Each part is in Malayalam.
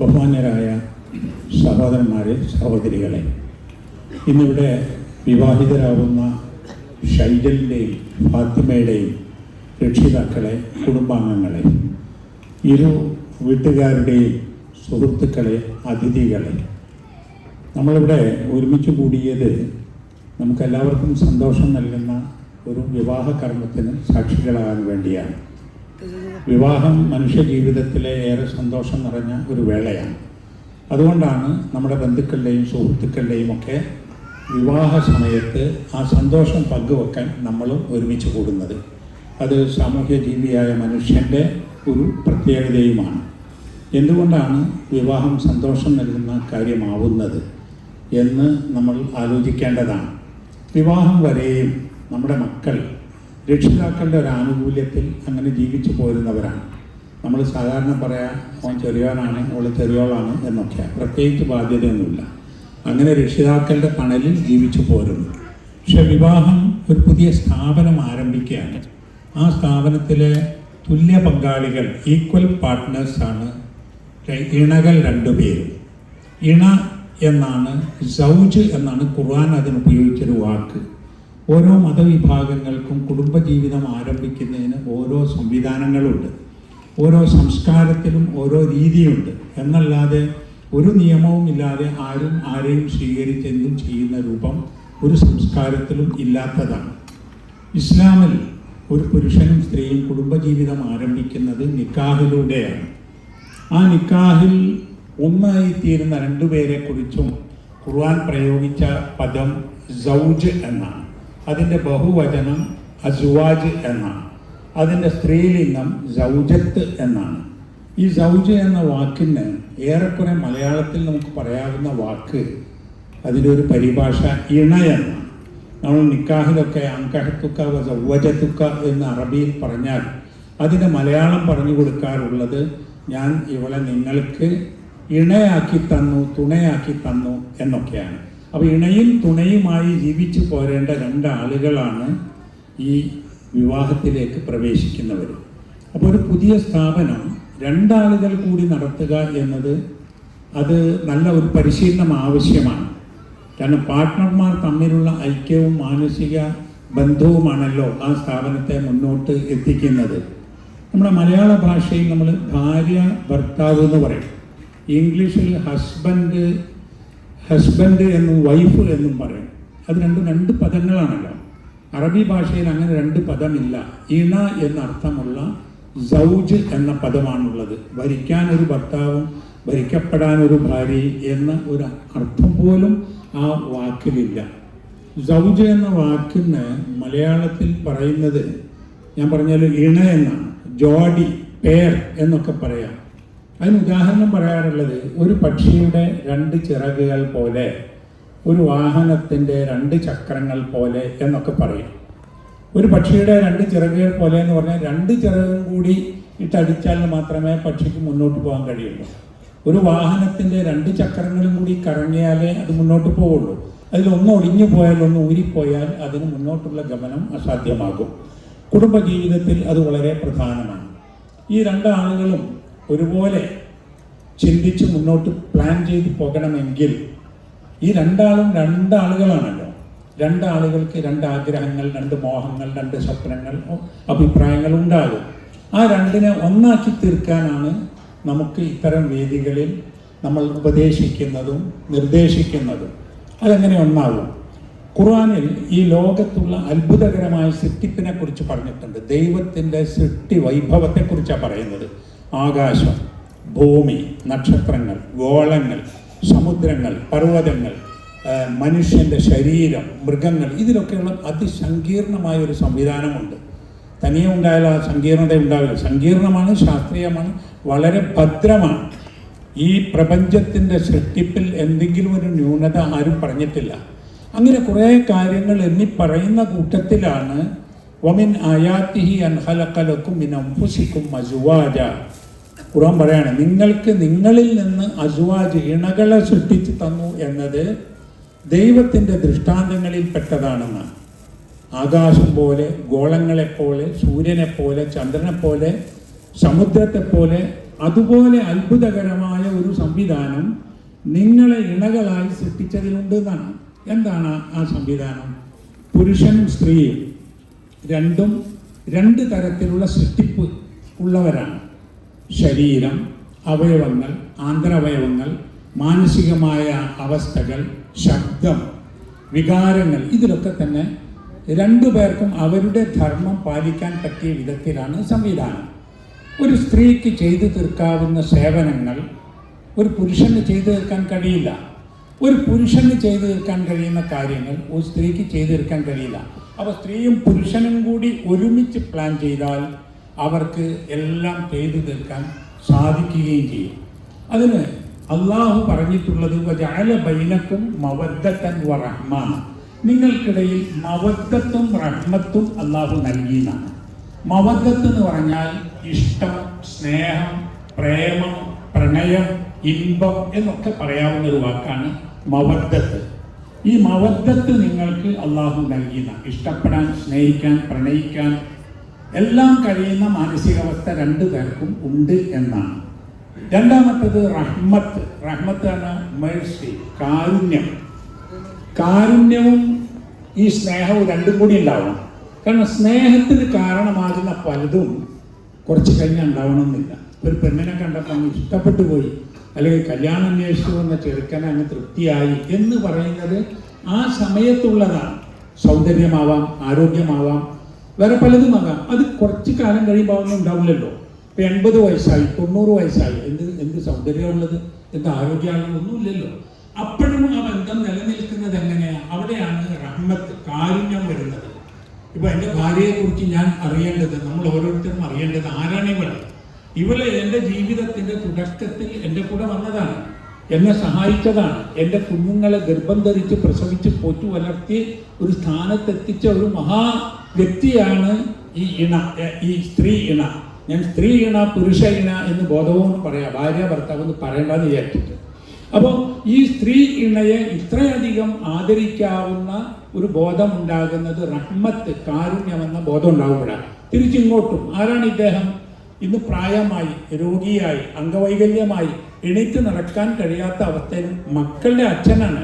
ബഹുമാന്യരായ സഹോദരന്മാരെ സഹോദരികളെ ഇന്നിവിടെ വിവാഹിതരാകുന്ന ഷൈജലിന്റെയും ഫാത്തിമയുടെയും രക്ഷിതാക്കളെ കുടുംബാംഗങ്ങളെ ഇരു വീട്ടുകാരുടെയും സുഹൃത്തുക്കളെ അതിഥികളെ നമ്മളിവിടെ ഒരുമിച്ച് കൂടിയത് നമുക്കെല്ലാവർക്കും സന്തോഷം നൽകുന്ന ഒരു വിവാഹ കർമ്മത്തിന് സാക്ഷികളാകാൻ വേണ്ടിയാണ്. വിവാഹം മനുഷ്യ ജീവിതത്തിലെ ഏറെ സന്തോഷം നിറഞ്ഞ ഒരു വേളയാണ്. അതുകൊണ്ടാണ് നമ്മുടെ ബന്ധുക്കളുടെയും സുഹൃത്തുക്കളുടെയും ഒക്കെ വിവാഹ സമയത്ത് ആ സന്തോഷം പങ്കുവെക്കാൻ നമ്മളും ഒരുമിച്ച് കൂടുന്നത്. അത് സാമൂഹ്യ ജീവിയായ മനുഷ്യന്റെ ഒരു പ്രത്യേകതയുമാണ്. എന്തുകൊണ്ടാണ് വിവാഹം സന്തോഷം നൽകുന്ന കാര്യമാവുന്നത് എന്ന് നമ്മൾ ആലോചിക്കേണ്ടതാണ്. വിവാഹം വരെയും നമ്മുടെ മക്കൾ രക്ഷിതാക്കളുടെ ഒരു ആനുകൂല്യത്തിൽ അങ്ങനെ ജീവിച്ചു പോരുന്നവരാണ്. നമ്മൾ സാധാരണ പറയാം ഓൻ ചെറിയവനാണ് അവൾ ചെറിയോളാണ് എന്നൊക്കെയാണ് പ്രത്യേകിച്ച് ബാധ്യതയൊന്നുമില്ല. അങ്ങനെ രക്ഷിതാക്കളുടെ പണലിൽ ജീവിച്ചു പോരുന്നു. പക്ഷെ വിവാഹം ഒരു പുതിയ സ്ഥാപനം ആരംഭിക്കുകയാണ്. ആ സ്ഥാപനത്തിലെ തുല്യ പങ്കാളികൾ ഈക്വൽ പാർട്ട്നേഴ്സാണ് ഇണകൾ രണ്ടു രണ്ടുപേരും ഇണ എന്നാണ് സൗജ് എന്നാണ് ഖുർആൻ അതിന് ഉപയോഗിച്ചൊരു വാക്ക്. ഓരോ മതവിഭാഗങ്ങൾക്കും കുടുംബജീവിതം ആരംഭിക്കുന്നതിന് ഓരോ സംവിധാനങ്ങളുണ്ട്. ഓരോ സംസ്കാരത്തിലും ഓരോ രീതിയുണ്ട്. എന്നല്ലാതെ ഒരു നിയമവും ഇല്ലാതെ ആരും ആരെയും സ്വീകരിച്ചെന്തും ചെയ്യുന്ന രൂപം ഒരു സംസ്കാരത്തിലും ഇല്ലാത്തതാണ്. ഇസ്ലാമിൽ ഒരു പുരുഷനും സ്ത്രീയും കുടുംബജീവിതം ആരംഭിക്കുന്നത് നിക്കാഹിലൂടെയാണ്. ആ നിക്കാഹിൽ ഒന്നായി തീരുന്ന രണ്ടുപേരെ കുറിച്ചും ഖുർആൻ പ്രയോഗിച്ച പദം സൗജ് എന്നാണ്. അതിന്റെ ബഹുവചനം അസുവാജ് എന്നാണ്. അതിന്റെ സ്ത്രീലിംഗം സൗജത്ത് എന്നാണ്. ഈ സൗജ് എന്ന വാക്കിന് ഏറെക്കുറെ മലയാളത്തിൽ നമുക്ക് പറയാവുന്ന വാക്ക് അതിന്റെ ഒരു പരിഭാഷ ഇണ എന്നാണ്. നമ്മൾ നിക്കാഹിലൊക്കെ അങ്കഹത്തുക്ക സൗവജത്തുക്ക എന്ന് അറബിയിൽ പറഞ്ഞാൽ അതിന് മലയാളം പറഞ്ഞു കൊടുക്കാറുള്ളത് ഞാൻ ഇവളെ നിങ്ങൾക്ക് ഇണയാക്കി തന്നു തുണയാക്കി തന്നു എന്നൊക്കെയാണ്. അപ്പോൾ ഇണയും തുണയുമായി ജീവിച്ചു പോരേണ്ട രണ്ടാളുകളാണ് ഈ വിവാഹത്തിലേക്ക് പ്രവേശിക്കുന്നവർ അപ്പോൾ ഒരു പുതിയ സ്ഥാപനം രണ്ടാളുകൾ കൂടി നടത്തുക എന്നത് അത് നല്ല ഒരു പരിശീലനം ആവശ്യമാണ്. കാരണം പാർട്ട്ണർമാർ തമ്മിലുള്ള ഐക്യവും മാനസിക ബന്ധവുമാണല്ലോ ആ സ്ഥാപനത്തെ മുന്നോട്ട് എത്തിക്കുന്നത്. നമ്മുടെ മലയാള ഭാഷയിൽ നമ്മൾ ഭാര്യ ഭർത്താവ് എന്ന് പറയും. ഇംഗ്ലീഷിൽ ഹസ്ബൻഡ് ഹസ്ബൻഡ് എന്നും വൈഫ് എന്നും പറയും. അത് രണ്ടും രണ്ട് പദങ്ങളാണല്ലോ. അറബി ഭാഷയിൽ അങ്ങനെ രണ്ട് പദമില്ല. ഇണ എന്നർത്ഥമുള്ള സൗജ് എന്ന പദമാണുള്ളത്. ഭരിക്കാൻ ഒരു ഭർത്താവും ഭരിക്കപ്പെടാൻ ഒരു ഭാര്യ എന്ന ഒരു അർത്ഥം പോലും ആ വാക്കിലില്ല. സൗജ് എന്ന വാക്കിന് മലയാളത്തിൽ പറയുന്നത് ഞാൻ പറഞ്ഞാൽ ഇണ എന്നാണ്. ജോഡി പേർ എന്നൊക്കെ പറയാം. അതിന് ഉദാഹരണം പറയാറുള്ളത് ഒരു പക്ഷിയുടെ രണ്ട് ചിറകുകൾ പോലെ ഒരു വാഹനത്തിന്റെ രണ്ട് ചക്രങ്ങൾ പോലെ എന്നൊക്കെ പറയും. ഒരു പക്ഷിയുടെ രണ്ട് ചിറകുകൾ പോലെ എന്ന് പറഞ്ഞാൽ രണ്ട് ചിറകും കൂടി ഇട്ടടിച്ചാൽ മാത്രമേ പക്ഷിക്ക് മുന്നോട്ട് പോകാൻ കഴിയുള്ളൂ. ഒരു വാഹനത്തിന്റെ രണ്ട് ചക്രങ്ങളും കൂടി കറങ്ങിയാലേ അത് മുന്നോട്ട് പോവുള്ളൂ. അതിലൊന്ന് ഒടിഞ്ഞു പോയാൽ ഒന്ന് ഊരിപ്പോയാൽ അതിന് മുന്നോട്ടുള്ള ഗമനം അസാധ്യമാകും. കുടുംബജീവിതത്തിൽ അത് വളരെ പ്രധാനമാണ്. ഈ രണ്ടാളുകളും ഒരുപോലെ ചിന്തിച്ച് മുന്നോട്ട് പ്ലാൻ ചെയ്ത് പോകണമെങ്കിൽ ഈ രണ്ടാളും രണ്ടാളുകളാണല്ലോ. രണ്ടാളുകൾക്ക് രണ്ട് ആഗ്രഹങ്ങൾ രണ്ട് മോഹങ്ങൾ രണ്ട് സ്വപ്നങ്ങൾ അഭിപ്രായങ്ങൾ ഉണ്ടാകും. ആ രണ്ടിനെ ഒന്നാക്കി തീർക്കാനാണ് നമുക്ക് ഇത്തരം വേദികളിൽ നമ്മൾ ഉപദേശിക്കുന്നതും നിർദ്ദേശിക്കുന്നതും. അതെങ്ങനെ ഒന്നാകും? ഖുർആാനിൽ ഈ ലോകത്തുള്ള അത്ഭുതകരമായ സൃഷ്ടിപ്പിനെ കുറിച്ച് പറഞ്ഞിട്ടുണ്ട്. ദൈവത്തിന്റെ സൃഷ്ടി വൈഭവത്തെക്കുറിച്ചാണ് പറയുന്നത്. ആകാശം ഭൂമി നക്ഷത്രങ്ങൾ ഗോളങ്ങൾ സമുദ്രങ്ങൾ പർവതങ്ങൾ മനുഷ്യന്റെ ശരീരം മൃഗങ്ങൾ ഇതിലൊക്കെയുള്ള അതിസങ്കീർണമായ ഒരു സംവിധാനമുണ്ട്. തനിയെ ഉണ്ടായാൽ ആ സങ്കീർണത ഉണ്ടാവില്ല. സങ്കീർണമാണ് ശാസ്ത്രീയമാണ് വളരെ ഭദ്രമാണ്. ഈ പ്രപഞ്ചത്തിന്റെ സൃഷ്ടിപ്പിൽ എന്തെങ്കിലും ഒരു ന്യൂനത ആരും പറഞ്ഞിട്ടില്ല. അങ്ങനെ കുറേ കാര്യങ്ങൾ എന്നി പറയുന്ന കൂട്ടത്തിലാണ്. ഒമിൻ ആയാത്തിഹി അൻഹലക്കലക്കും മിൻ അംഫുസിക്കും അസുവാജ. ഖുറാൻ പറയാണ് നിങ്ങൾക്ക് നിങ്ങളിൽ നിന്ന് അസുവാജ് ഇണകളെ സൃഷ്ടിച്ചു തന്നു എന്നത് ദൈവത്തിന്റെ ദൃഷ്ടാന്തങ്ങളിൽ പെട്ടതാണെന്നാണ്. ആകാശം പോലെ ഗോളങ്ങളെപ്പോലെ സൂര്യനെപ്പോലെ ചന്ദ്രനെപ്പോലെ സമുദ്രത്തെപ്പോലെ അതുപോലെ അത്ഭുതകരമായ ഒരു സംവിധാനം നിങ്ങളെ ഇണകളായി സൃഷ്ടിച്ചതിലുണ്ട് എന്നാണ്. എന്താണ് ആ സംവിധാനം? പുരുഷനും സ്ത്രീയും രണ്ടും രണ്ട് തരത്തിലുള്ള സൃഷ്ടിപ്പ് ഉള്ളവരാണ്. ശരീരം അവയവങ്ങൾ ആന്തരവയവങ്ങൾ മാനസികമായ അവസ്ഥകൾ ശബ്ദം വികാരങ്ങൾ ഇതിലൊക്കെ തന്നെ രണ്ടു പേർക്കും അവരുടെ ധർമ്മം പാലിക്കാൻ പറ്റിയ വിധത്തിലാണ് സംവിധാനം. ഒരു സ്ത്രീക്ക് ചെയ്തു തീർക്കാവുന്ന സേവനങ്ങൾ ഒരു പുരുഷന് ചെയ്തു തീർക്കാൻ കഴിയില്ല. ഒരു പുരുഷന് ചെയ്തു തീർക്കാൻ കഴിയുന്ന കാര്യങ്ങൾ ഒരു സ്ത്രീക്ക് ചെയ്തു തീർക്കാൻ കഴിയില്ല. അപ്പോൾ സ്ത്രീയും പുരുഷനും കൂടി ഒരുമിച്ച് പ്ലാൻ ചെയ്താൽ അവർക്ക് എല്ലാം ചെയ്തു തീർക്കാൻ സാധിക്കുകയും ചെയ്യും. അതിന് അള്ളാഹു പറഞ്ഞിട്ടുള്ളത് വജാല ബൈനക്കും മവദ്ദത്തൻ വ നിങ്ങൾക്കിടയിൽ മവദ്ദത്തും റഹ്മത്തും അള്ളാഹു നൽകിയെന്നാണ് മവദ്ദത്ത് എന്ന് പറഞ്ഞാൽ ഇഷ്ടം സ്നേഹം പ്രേമം പ്രണയം ഇമ്പം എന്നൊക്കെ പറയാവുന്ന ഒരു വാക്കാണ് മവദ്ദത്ത്. ഈ മവദ്ദത്ത് നിങ്ങൾക്ക് അള്ളാഹു നൽകിയതാണ്. ഇഷ്ടപ്പെടാൻ സ്നേഹിക്കാൻ പ്രണയിക്കാൻ എല്ലാം കഴിയുന്ന മാനസികാവസ്ഥ രണ്ടു പേർക്കും ഉണ്ട് എന്നാണ്. രണ്ടാമത്തത് റഹ്മത്ത്. റഹ്മത്ത് എന്ന മേഴ്സി കാരുണ്യം. കാരുണ്യവും ഈ സ്നേഹവും രണ്ടും കൂടി ഉണ്ടാവണം. കാരണം സ്നേഹത്തിന് കാരണമാകുന്ന പലതും കുറച്ച് കഴിഞ്ഞാൽ ഉണ്ടാവണമെന്നില്ല. ഒരു പെണ്ണിനെ കണ്ടപ്പോൾ ഇഷ്ടപ്പെട്ടു പോയി. അല്ലെങ്കിൽ കല്യാണം അന്വേഷിച്ചു വന്ന ചെറുക്കനെ അങ്ങ് തൃപ്തിയായി എന്ന് പറയുന്നത് ആ സമയത്തുള്ളതാണ്. സൗന്ദര്യമാവാം ആരോഗ്യമാവാം വേറെ പലതും വാങ്ങാം. അത് കുറച്ച് കാലം കഴിയുമ്പോൾ ഒന്നും ഉണ്ടാവില്ലല്ലോ. ഇപ്പം എൺപത് വയസ്സായി തൊണ്ണൂറ് വയസ്സായി. എന്ത് എന്ത് സൗന്ദര്യമുള്ളത് എന്ത് ആരോഗ്യമാണെന്ന് ഒന്നുമില്ലല്ലോ. അപ്പോഴും ആ ബന്ധം നിലനിൽക്കുന്നത് എങ്ങനെയാണ് അവിടെയാണ് റഹ്മത്ത് കാരുണ്യം വരുന്നത്. ഇപ്പൊ എന്റെ ഭാര്യയെ കുറിച്ച് ഞാൻ അറിയേണ്ടത് നമ്മൾ ഓരോരുത്തരും അറിയേണ്ടത് ആരാണ് ഇവൾ? ഇവൾ എന്റെ ജീവിതത്തിന്റെ തുടക്കത്തിൽ എന്റെ കൂടെ വന്നതാണ്. എന്നെ സഹായിച്ചതാണ്. എന്റെ കുഞ്ഞുങ്ങളെ ഗർഭം ധരിച്ച് പ്രസവിച്ച് പോറ്റു വളർത്തി ഒരു സ്ഥാനത്തെത്തിച്ച ഒരു മഹാ വ്യക്തിയാണ് ഈ ഇണ ഈ സ്ത്രീ ഇണ. ഞാൻ സ്ത്രീ ഇണ പുരുഷ ഇണ എന്ന് ബോധവും പറയാം. ഭാര്യ ഭർത്താവ് എന്ന് പറയേണ്ടെന്ന് വിചാരിച്ചിട്ട്. അപ്പോൾ ഈ സ്ത്രീ ഇണയെ ഇത്രയധികം ആദരിക്കാവുന്ന ഒരു ബോധം ഉണ്ടാകുന്നത് റഹ്മത്ത് കാരുണ്യം എന്ന ബോധം ഉണ്ടാകുമ്പോഴാണ് തിരിച്ചിങ്ങോട്ടും. ആരാണ് ഇദ്ദേഹം? ഇന്ന് പ്രായമായി രോഗിയായി അംഗവൈകല്യമായി എണീറ്റ് നടക്കാൻ കഴിയാത്ത അവസ്ഥയിൽ മക്കളുടെ അച്ഛനാണ്.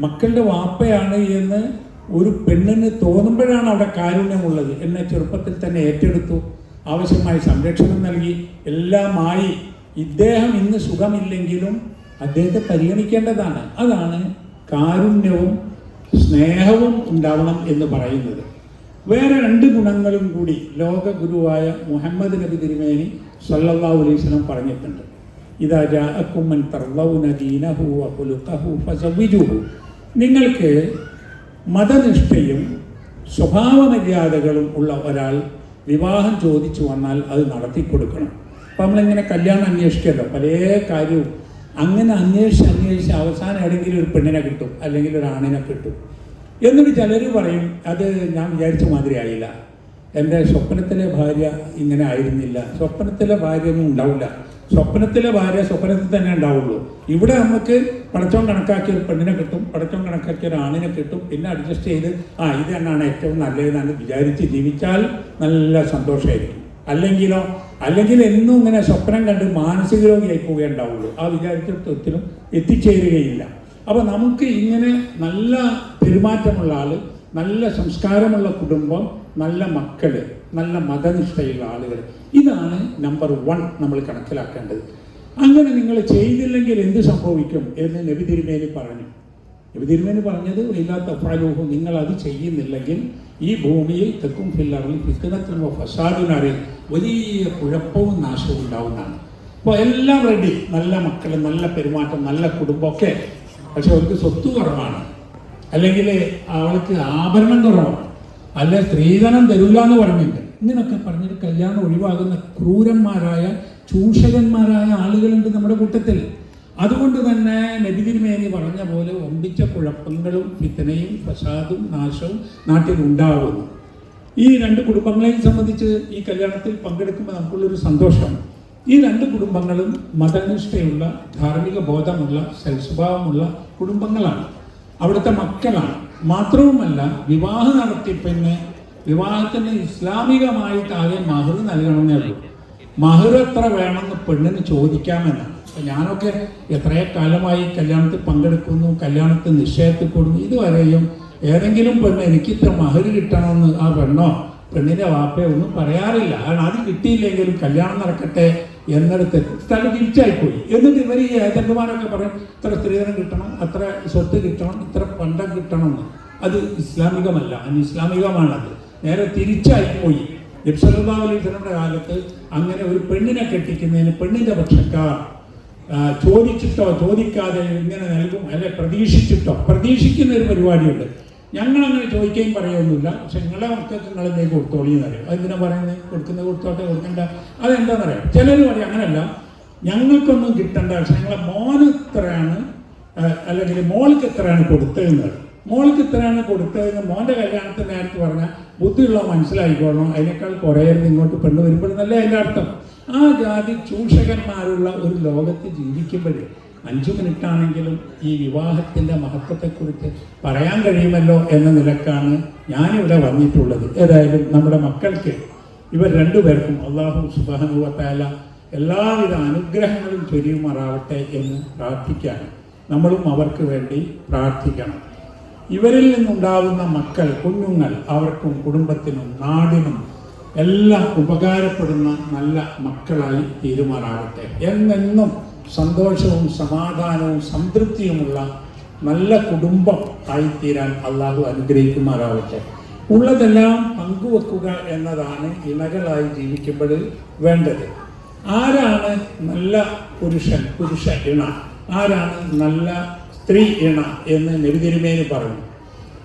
മക്കളുടെ വാപ്പയാണ് എന്ന് ഒരു പെണ്ണിന് തോന്നുമ്പോഴാണ് അവിടെ കാരുണ്യമുള്ളത്. എന്നെ ചെറുപ്പത്തിൽ തന്നെ ഏറ്റെടുത്തു. ആവശ്യമായി സംരക്ഷണം നൽകി. എല്ലാമായി ഇദ്ദേഹം ഇന്ന് സുഖമില്ലെങ്കിലും അദ്ദേഹത്തെ പരിഗണിക്കേണ്ടതാണ്. അതാണ് കാരുണ്യവും സ്നേഹവും ഉണ്ടാവണം എന്ന് പറയുന്നത്. വേറെ രണ്ട് ഗുണങ്ങളും കൂടി ലോക ഗുരുവായ മുഹമ്മദ് നബി തിരുമേനി സല്ലാ അലൈഹി വസല്ലം പറഞ്ഞിട്ടുണ്ട്. ഇതാ ജാഅക്കും നിങ്ങൾക്ക് മതനിഷ്ഠയും സ്വഭാവ മര്യാദകളും ഉള്ള ഒരാൾ വിവാഹം ചോദിച്ചു വന്നാൽ അത് നടത്തി കൊടുക്കണം അപ്പം നമ്മളിങ്ങനെ കല്യാണം അന്വേഷിക്കല്ലോ. പല കാര്യവും. അങ്ങനെ അന്വേഷിച്ച് അന്വേഷിച്ച് അവസാനം എവിടെയെങ്കിലും ഒരു പെണ്ണിനെ കിട്ടും. അല്ലെങ്കിൽ ഒരു ആണിനെ കിട്ടും. എന്നിട്ട് ചിലർ പറയും അത് ഞാൻ വിചാരിച്ച മാതിരി ആയില്ല. എന്റെ സ്വപ്നത്തിലെ ഭാര്യ ഇങ്ങനെ ആയിരുന്നില്ല. സ്വപ്നത്തിലെ ഭാര്യ ഒന്നും ഉണ്ടാവില്ല. സ്വപ്നത്തിലെ ഭാര്യ സ്വപ്നത്തിൽ തന്നെ ഉണ്ടാവുള്ളൂ. ഇവിടെ നമുക്ക് പടച്ചോൻ കണക്കാക്കിയ ഒരു പെണ്ണിനെ കിട്ടും പടച്ചോൻ കണക്കാക്കിയ ഒരു ആണിനെ കിട്ടും. പിന്നെ അഡ്ജസ്റ്റ് ചെയ്ത് ആ ഇത് തന്നെയാണ് ഏറ്റവും നല്ലതെന്നാണ് വിചാരിച്ച് ജീവിച്ചാൽ നല്ല സന്തോഷമായിരിക്കും. അല്ലെങ്കിലോ അല്ലെങ്കിൽ എന്നും ഇങ്ങനെ സ്വപ്നം കണ്ട് മാനസിക രോഗിയായി പോവുകയുണ്ടാവുള്ളൂ. ആ വിചാരിച്ചിടത്തൊത്തിനും എത്തിച്ചേരുകയില്ല. അപ്പോൾ നമുക്ക് ഇങ്ങനെ നല്ല പെരുമാറ്റമുള്ള ആൾ നല്ല സംസ്കാരമുള്ള കുടുംബം നല്ല മക്കൾ നല്ല മതനിഷ്ഠയുള്ള ആളുകൾ ഇതാണ് നമ്പർ വൺ നമ്മൾ കണക്കിലാക്കേണ്ടത്. അങ്ങനെ നിങ്ങൾ ചെയ്തില്ലെങ്കിൽ എന്ത് സംഭവിക്കും എന്ന് നബി തിരുമേനി പറഞ്ഞു. നബി തിരുമേനി പറഞ്ഞത് ഇല്ലാത്ത ഫലൂഹു നിങ്ങൾ അത് ചെയ്യുന്നില്ലെങ്കിൽ ഈ ഭൂമിയിൽ തെക്കും ഫില്ലറിൽ ഫിസ്കനത്തിനോ ഫസാദിനറിൽ വലിയ കുഴപ്പവും നാശവും ഉണ്ടാവുന്നതാണ്. അപ്പോൾ എല്ലാം റെഡി നല്ല മക്കൾ നല്ല പെരുമാറ്റം നല്ല കുടുംബമൊക്കെ. പക്ഷെ അവർക്ക് സ്വത്ത് കുറവാണ്. അല്ലെങ്കിൽ അവൾക്ക് ആഭരണം കുറവാണ്. അല്ല സ്ത്രീധനം തരില്ല എന്ന് പറഞ്ഞിട്ട് ഇങ്ങനൊക്കെ പറഞ്ഞിട്ട് കല്യാണം ഒഴിവാകുന്ന ക്രൂരന്മാരായ ചൂഷകന്മാരായ ആളുകളുണ്ട് നമ്മുടെ കൂട്ടത്തിൽ. അതുകൊണ്ട് തന്നെ നബിതിരുമേനി പറഞ്ഞ പോലെ ഒമ്പിച്ച കുഴപ്പങ്ങളും ഫിത്തനയും പ്രസാദും നാശവും നാട്ടിൽ ഈ രണ്ട് കുടുംബങ്ങളെയും സംബന്ധിച്ച് ഈ കല്യാണത്തിൽ പങ്കെടുക്കുമ്പോൾ നമുക്കുള്ളൊരു സന്തോഷം. ഈ രണ്ട് കുടുംബങ്ങളും മതനിഷ്ഠയുള്ള ധാർമ്മിക ബോധമുള്ള സൽസ്വഭാവമുള്ള കുടുംബങ്ങളാണ്. അവിടുത്തെ മക്കളാണ്. മാത്രവുമല്ല വിവാഹ നടത്തിപ്പിന് വിവാഹത്തിന് ഇസ്ലാമികമായിട്ട് ആകെ മഹർ നൽകണമെന്നേ ഉള്ളൂ. മഹർ എത്ര വേണമെന്ന് പെണ്ണിന് ചോദിക്കാമെന്നാണ് ഞാനൊക്കെ എത്രയോ കാലമായി കല്യാണത്തിൽ പങ്കെടുക്കുന്നു കല്യാണത്തിൽ നിശ്ചയത്തിൽ കൊടുക്കുന്നു ഇതുവരെയും ഏതെങ്കിലും പെണ്ണ് എനിക്ക് ഇത്ര മഹർ കിട്ടണമെന്ന് ആ പെണ്ണോ പെണ്ണിന്റെ വാപ്പയോ ഒന്നും പറയാറില്ല. കാരണം അത് കിട്ടിയില്ലെങ്കിലും കല്യാണം നടക്കട്ടെ എന്നിടത്ത് സ്ഥലം തിരിച്ചായിപ്പോയി. എന്നിട്ട് ഇവർ ഈ ഏജന്റുമാരൊക്കെ പറയും ഇത്ര സ്ത്രീധനം കിട്ടണം അത്ര സ്വത്ത് കിട്ടണം ഇത്ര പണ്ടം കിട്ടണം എന്ന്. അത് ഇസ്ലാമികമല്ല അത് ഇസ്ലാമികമാണത്. നേരെ തിരിച്ചായിപ്പോയി. നബ്സല്ലാ അലൈഹിന്റെ കാലത്ത് അങ്ങനെ ഒരു പെണ്ണിനെ കെട്ടിക്കുന്നതിന് പെണ്ണിന്റെ പക്ഷക്കാർ ചോദിച്ചിട്ടോ ചോദിക്കാതെ ഇങ്ങനെ നൽകും അല്ലെ പ്രതീക്ഷിച്ചിട്ടോ പ്രതീക്ഷിക്കുന്ന ഒരു പരിപാടിയുണ്ട്. ഞങ്ങൾ അങ്ങനെ ചോദിക്കുകയും പറയുകയൊന്നുമില്ല. പക്ഷെ നിങ്ങളെ മക്കൾക്ക് നിങ്ങൾ എന്തെങ്കിലും കൊടുത്തോളി എന്നറിയാം അതെന്തിനാ പറയുന്നത്? കൊടുക്കുന്ന കൊടുത്തോട്ടെ കൊടുക്കണ്ട. അതെന്താണെന്നറിയാം ചിലർ പറയും അങ്ങനല്ല. ഞങ്ങൾക്കൊന്നും കിട്ടണ്ട. പക്ഷെ ഞങ്ങളെ മോന് ഇത്രയാണ് അല്ലെങ്കിൽ മോൾക്ക് എത്രയാണ് കൊടുത്തതെന്ന്. മോൾക്ക് ഇത്രയാണ് കൊടുത്തതെന്ന് മോന്റെ കല്യാണത്തിന് നേരത്ത് പറഞ്ഞാൽ ബുദ്ധിയുള്ള മനസ്സിലായിക്കോളണം. അതിനേക്കാൾ കുറയരുത് ഇങ്ങോട്ട് പെണ്ണ് വരുമ്പോഴെന്നല്ല അതിന്റെ അർത്ഥം. ആ ജാതി ചൂഷകന്മാരുള്ള ഒരു ലോകത്ത് ജീവിക്കുമ്പോൾ അഞ്ചു മിനിറ്റ് ആണെങ്കിലും ഈ വിവാഹത്തിന്റെ മഹത്വത്തെക്കുറിച്ച് പറയാൻ കഴിയുമല്ലോ എന്ന നിലക്കാണ് ഞാനിവിടെ വന്നിട്ടുള്ളത്. ഏതായാലും നമ്മുടെ മക്കൾക്ക് ഇവർ രണ്ടുപേർക്കും അള്ളാഹു സുബാനുവത്തായ എല്ലാവിധ അനുഗ്രഹങ്ങളും ചൊരിയുമാറാവട്ടെ എന്ന് പ്രാർത്ഥിക്കാൻ നമ്മളും അവർക്ക് വേണ്ടി പ്രാർത്ഥിക്കണം. ഇവരിൽ നിന്നുണ്ടാവുന്ന മക്കൾ കുഞ്ഞുങ്ങൾ അവർക്കും കുടുംബത്തിനും നാടിനും എല്ലാം ഉപകാരപ്പെടുന്ന നല്ല മക്കളായി തീരുമാറാവട്ടെ. എന്നെന്നും സന്തോഷവും സമാധാനവും സംതൃപ്തിയുമുള്ള നല്ല കുടുംബം ആയിത്തീരാൻ അള്ളാഹു അനുഗ്രഹിക്കുമാറാവട്ടെ. ഉള്ളതെല്ലാം പങ്കുവെക്കുക എന്നതാണ് ഇണകളായി ജീവിക്കുമ്പോൾ വേണ്ടത്. ആരാണ് നല്ല പുരുഷൻ? പുരുഷ ഇണ. ആരാണ് നല്ല സ്ത്രീ ഇണ എന്ന് നബിതിരുമേനി പറഞ്ഞു.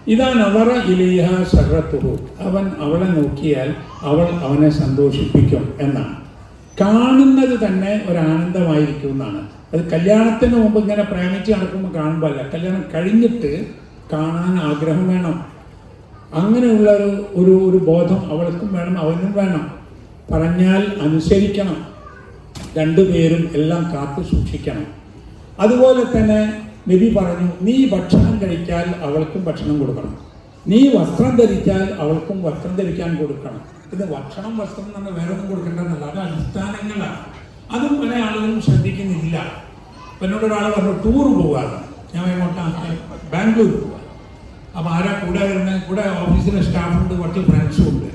ഇതാ നവറ ഇലിഹ സറത്തുഹു അവൻ അവളെ നോക്കിയാൽ അവൾ അവനെ സന്തോഷിപ്പിക്കും എന്നാണ്. കാണുന്നത് തന്നെ ഒരാനന്ദമായിരിക്കും എന്നാണ് അത് കല്യാണത്തിന് മുമ്പ് ഇങ്ങനെ പ്രേമിച്ച് നടക്കുമ്പോൾ കാണുമ്പോൾ അല്ല കല്യാണം കഴിഞ്ഞിട്ട് കാണാൻ ആഗ്രഹം വേണം. അങ്ങനെയുള്ള ഒരു ഒരു ഒരു ബോധം അവൾക്കും വേണം അവനും വേണം. പറഞ്ഞാൽ അനുസരിക്കണം. രണ്ടുപേരും എല്ലാം കാത്തു സൂക്ഷിക്കണം. അതുപോലെ തന്നെ നബി പറഞ്ഞു നീ ഭക്ഷണം കഴിച്ചാൽ അവൾക്കും ഭക്ഷണം കൊടുക്കണം. നീ വസ്ത്രം ധരിച്ചാൽ അവൾക്കും വസ്ത്രം ധരിക്കാൻ കൊടുക്കണം. ഇത് ഭക്ഷണം വസ്ത്രം പറഞ്ഞാൽ വേറെ ഒന്നും കൊടുക്കേണ്ടതല്ല. അത് അടിസ്ഥാനങ്ങളാണ് അതും പല ആളുകളും ശ്രദ്ധിക്കുന്നില്ല എന്നോട് ഒരാൾ പറഞ്ഞു ടൂർ പോവാണ് ഞാൻ എങ്ങോട്ടാ ബാംഗ്ലൂർ പോവാ അപ്പൊ ആരാ കൂടെ വരുന്ന കൂടെ ഓഫീസിലെ സ്റ്റാഫുണ്ട് കുറച്ച് ഫ്രണ്ട്സും ഉണ്ട്.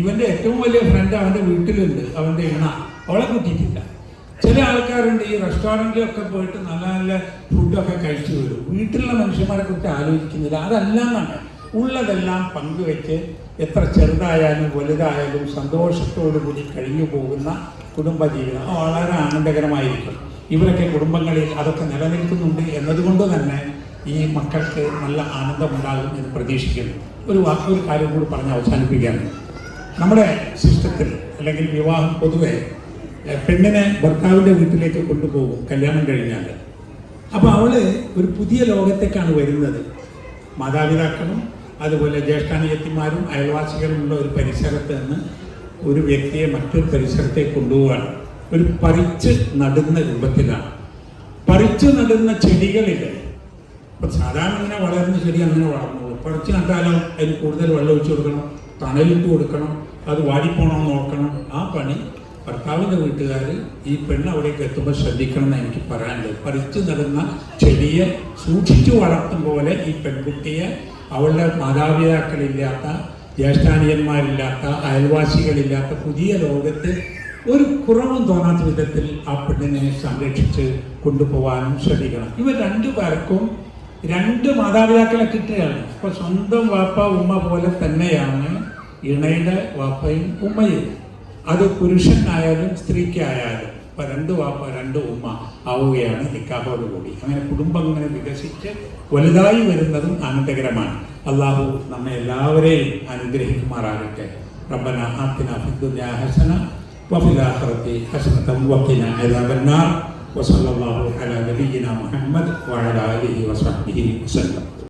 ഇവന്റെ ഏറ്റവും വലിയ ഫ്രണ്ട് അവന്റെ വീട്ടിലുണ്ട് അവന്റെ ഇണ. അവളെ കൂട്ടിയിട്ടില്ല. ചില ആൾക്കാരുണ്ട് ഈ റെസ്റ്റോറന്റിലൊക്കെ പോയിട്ട് നല്ല നല്ല ഫുഡൊക്കെ കഴിച്ചു വരും. വീട്ടിലുള്ള മനുഷ്യന്മാരെ കുറിച്ച് ആലോചിക്കുന്നില്ല. അതല്ല എന്നാണ് ഉള്ളതെല്ലാം പങ്കുവെച്ച് എത്ര ചെറുതായാലും വലുതായാലും സന്തോഷത്തോടു കൂടി കഴിഞ്ഞു പോകുന്ന കുടുംബജീവിതം. വളരെ ആനന്ദകരമായിരിക്കും. ഇവരൊക്കെ കുടുംബങ്ങളിൽ അതൊക്കെ നിലനിൽക്കുന്നുണ്ട് എന്നതുകൊണ്ട് തന്നെ ഈ മക്കൾക്ക് നല്ല ആനന്ദമുണ്ടാകും എന്ന് പ്രതീക്ഷിക്കുന്നു. ഒരു വാക്ക് ഒരു കാര്യം കൂടി പറഞ്ഞ് അവസാനിപ്പിക്കുകയാണ്. നമ്മുടെ സിസ്റ്റത്തിൽ അല്ലെങ്കിൽ വിവാഹം പൊതുവെ പെണ്ണിനെ ഭർത്താവിന്റെ വീട്ടിലേക്ക് കൊണ്ടുപോകും കല്യാണം കഴിഞ്ഞാൽ. അപ്പോൾ അവൾ ഒരു പുതിയ ലോകത്തേക്കാണ് വരുന്നത്. മാതാപിതാക്കളും അതുപോലെ ജ്യേഷ്ഠാനിയത്തിമാരും അയൽവാസികളുമുള്ള ഒരു പരിസരത്ത് നിന്ന് ഒരു വ്യക്തിയെ മറ്റൊരു പരിസരത്തേക്ക് കൊണ്ടുപോവാണ് ഒരു പറിച്ച് നടുന്ന രൂപത്തിലാണ്. പറിച്ച് നടുന്ന ചെടികളിൽ ഇപ്പൊ സാധാരണ ഇങ്ങനെ വളരുന്ന ചെടി അങ്ങനെ വളർന്നു. പറിച്ച് നട്ടാലോ അതിന് കൂടുതൽ വെള്ളം ഒഴിച്ചു കൊടുക്കണം തണലിട്ട് കൊടുക്കണം അത് വാടിപ്പോണോ നോക്കണം. ആ പണി ഭർത്താവിന്റെ വീട്ടുകാർ ഈ പെണ്ണ് അവിടേക്ക് എത്തുമ്പോൾ ശ്രദ്ധിക്കണം എന്ന് എനിക്ക് പറയാനുള്ളത്. പറിച്ചു നടുന്ന ചെടിയെ സൂക്ഷിച്ചു വളർത്തും പോലെ ഈ പെൺകുട്ടിയെ അവളുടെ മാതാപിതാക്കളില്ലാത്ത ജ്യേഷ്ഠാനിയന്മാരില്ലാത്ത അയൽവാസികളില്ലാത്ത പുതിയ ലോകത്ത് ഒരു കുറവും തോന്നാത്ത വിധത്തിൽ ആ പെണ്ണിനെ സംരക്ഷിച്ച് കൊണ്ടുപോകാനും ശ്രദ്ധിക്കണം ഇവർ രണ്ടു പേർക്കും രണ്ട് മാതാപിതാക്കളെ കിട്ടുകയാണ്. അപ്പോൾ സ്വന്തം വാപ്പ ഉമ്മ പോലെ തന്നെയാണ് ഇണയുടെ വാപ്പയും ഉമ്മയും. അത് പുരുഷനായാലും സ്ത്രീക്കായാലും. ഇപ്പൊ രണ്ട് വാപ്പ രണ്ട് ഉമ്മ ആവുകയാണ് നിക്കാഹോട് കൂടി അങ്ങനെ കുടുംബം ഇങ്ങനെ വികസിച്ച് വലുതായി വരുന്നതും ആനന്ദകരമാണ് അള്ളാഹു നമ്മെ എല്ലാവരെയും അനുഗ്രഹിക്കുമാറാകട്ടെ റബ്ബന ആത്തിന ഫിദ്ദുനിയ ഹസന وفي الآخرة حسنة وقنا عذاب النار وصلى الله على نبينا محمد وعلى آله وصحبه وسلم